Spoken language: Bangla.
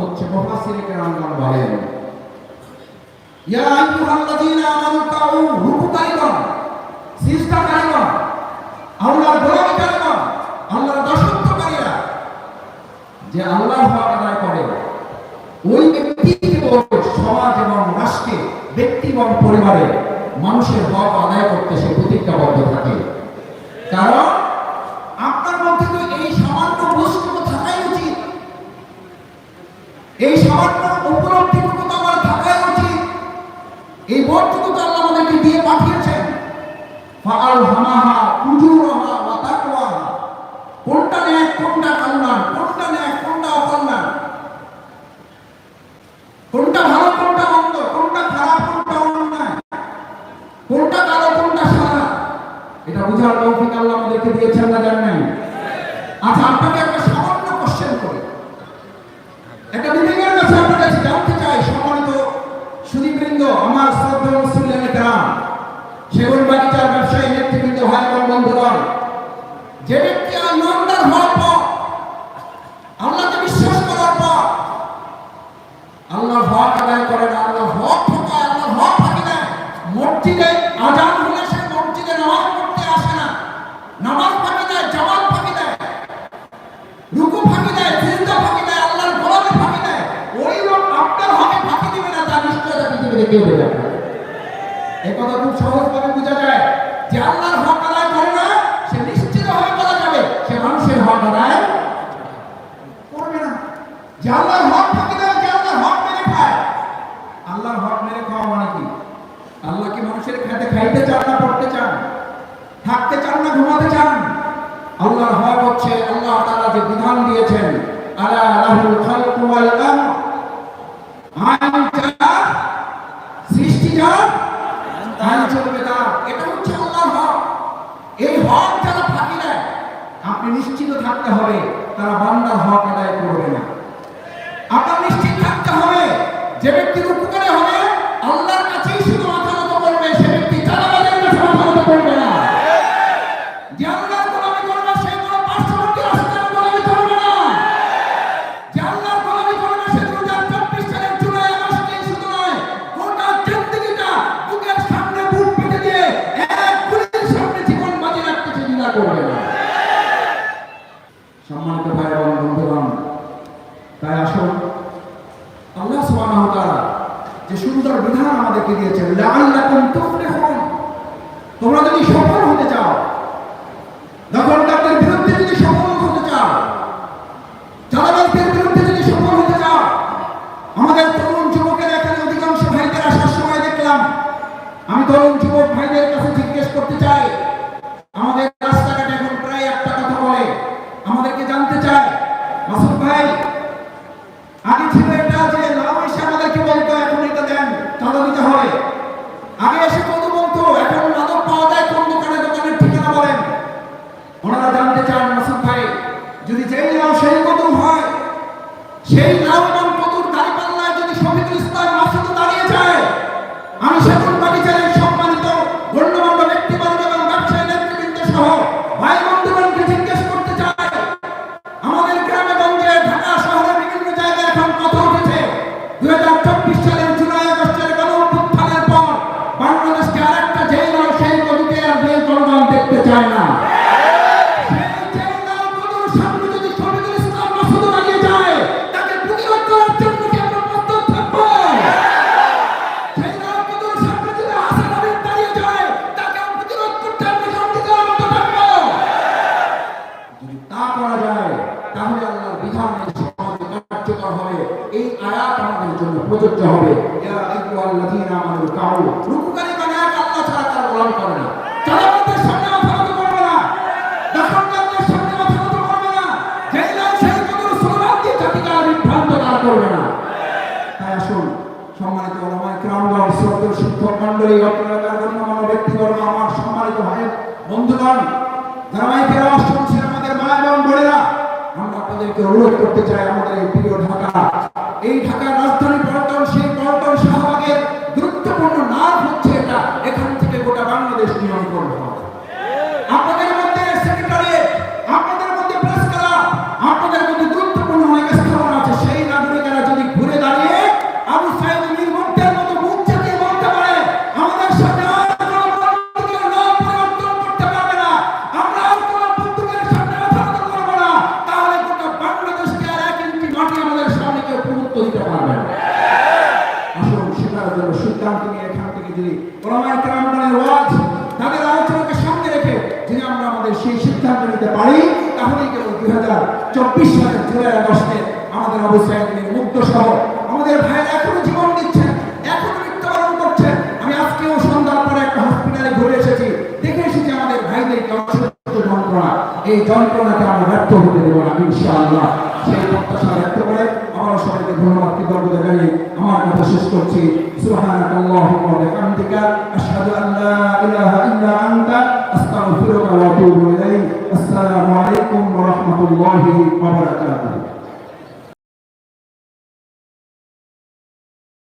হচ্ছে মুফাসসিরে কেরামগণ বলেন ইয়া আইয়ুহাল্লাযীনা আমানু তাউ রুকুকারীগণ সিজদাকারীগণ আল্লাহর গোলামীকারীগণ আল্লাহর দাসত্বকারীরা, যে আল্লাহর হক আদায় করে, ওই ব্যক্তি কেবল সমাজ এবং রাষ্ট্রে, ব্যক্তি এবং পরিবারে মানুষের হক আদায় করতে সে প্রতিজ্ঞাবদ্ধ থাকে। কারণ আপনার মধ্যে এই সামান্য উপলব্ধিটুকু তো আমার থাকাই উচিত। এই বোধটুকু তো আল্লাহ আমাদেরকে দিয়ে পাঠিয়েছেন। ফাআল হামাহা ফুজুরহা ওয়া তাকওয়াহা। কোনটা ন্যায় কোনটা কল্যাণ, কোনটা ন্যায় কোনটা অকল্যাণ? কোনটা ভালো, কোনটা মন্দ? কোনটা খারাপ, কোনটা অন্যায়? কোনটা কালো, কোনটা সাদা? এটা বুঝার তৌফিক আল্লাহ আমাদেরকে দিয়েছেন না জানেন? আচ্ছা আপনাকে একটা সেগুন বাগিচার ব্যবসায়ী নেতৃবৃন্দ ভাই এবং বন্ধুগণ নামাজ পড়তে আসে না। নামাজ ফাঁকি দেয়, জামাত ফাঁকি দেয়, রুকু ফাঁকি দেয় সিজদা ফাঁকি দেয় ওই লোক আপনার হকে না তার নিশ্চয়তা কেউ এই কথা খুব সহজভাবে বোঝা যায় যে আল্লাহর হক আদায় করে না, সে নিশ্চিতভাবে বলা যাবে সে মানুষের হক আদায় করবে না। যে আল্লাহর হক ফাঁকি দেয় যে আল্লাহর হক মেরে খায়। আল্লাহর হক মেরে খাওয়া মানে কি? আল্লাহ কি মানুষের খেতে খাইতে চান না পড়তে চান? থাকতে চান না ঘুমাতে চান? আল্লাহর হক হচ্ছে আল্লাহ তাআলা যে বিধান দিয়েছেন, আলা লাহুল খালকু ওয়াল আমর। আইন যার সৃষ্টি যার আইন চলবে তার এটা হচ্ছে আল্লাহর হক এই হক যারা ফাঁকি দেয় আপনি নিশ্চিত থাকতে হবে, তারা বান্দার হক আদায় করবে না। আপনার নিশ্চিত থাকতে হবে, যে ব্যক্তি সুবহানাহু ওয়া তাআলা, যে সুন্দর বিধান আমাদেরকে দিয়েছেন, লাআল্লাকুম তুফলিহুন। তোমরা যদি সফল হতে চাও, দখলদারদের বিরুদ্ধে যদি সফল হতে চাও, চাঁদাবাজদের বিরুদ্ধে যদি সফল হতে চাও, আমাদের তরুণ যুবকের এখানে অধিকাংশ ভাইদের আসার সময় দেখলাম। আমি তরুণ যুবক ভাইদের কাছে জিজ্ঞেস করতে চাই প্রযোজ্য হবে। ইয়া আমানু মানে আল্লাহ ছাড়া গোলামি করে না। চালাবাদের সামনে মাথা নত করবে না। দখলদারদের সামনে মাথা নত করবে না। যেই লোক সেই কদর সুন্নাত দিয়ে জাতিকে বিভ্রান্ত তার করবে না। তাই আসুন, সম্মানিত ওলামায়ে মণ্ডলী ব্যক্তিবর্গ, আমার সম্মানিত ভাই, বন্ধুগণ ছিল আমাদের মা এবং বোনেরা। আমরা আপনাদেরকে অনুরোধ করতে চাই আমাদের এই প্রিয় ঢাকা। এই ঢাকার রাজধানী শাহবাগের গুরুত্বপূর্ণ নাম হচ্ছে এটা। এখান থেকে গোটা বাংলাদেশ নিয়ন্ত্রণ হবে আমাদের অবস্থায় মুক্ত সহ আমাদের ভাইয়েরা এখনও জীবন দিচ্ছেন, এখনও মৃত্যুবরণ করছেন। আমি আজকেও সন্ধ্যার পরে একটা হসপিটালে ঘুরে এসেছি। দেখে এসেছি আমাদের অসুস্থ যন্ত্রণা, এই যন্ত্রণাকে আমরা ব্যর্থ হতে দেবো না, ইনশাআল্লাহ। সেই প্রত্যাশা ব্যক্ত করে আমরা সবাইকে ধন্যবাদ, কৃতজ্ঞতা জানিয়ে আমার কথা শেষ করছি। সুবহানাক আল্লাহুম্মা ওয়া বিহামদিকা, আশহাদু আন লা ইলাহা ইল্লা আনতা, আস্তাগফিরুকা ওয়া আতুবু Apolinário de Abracada.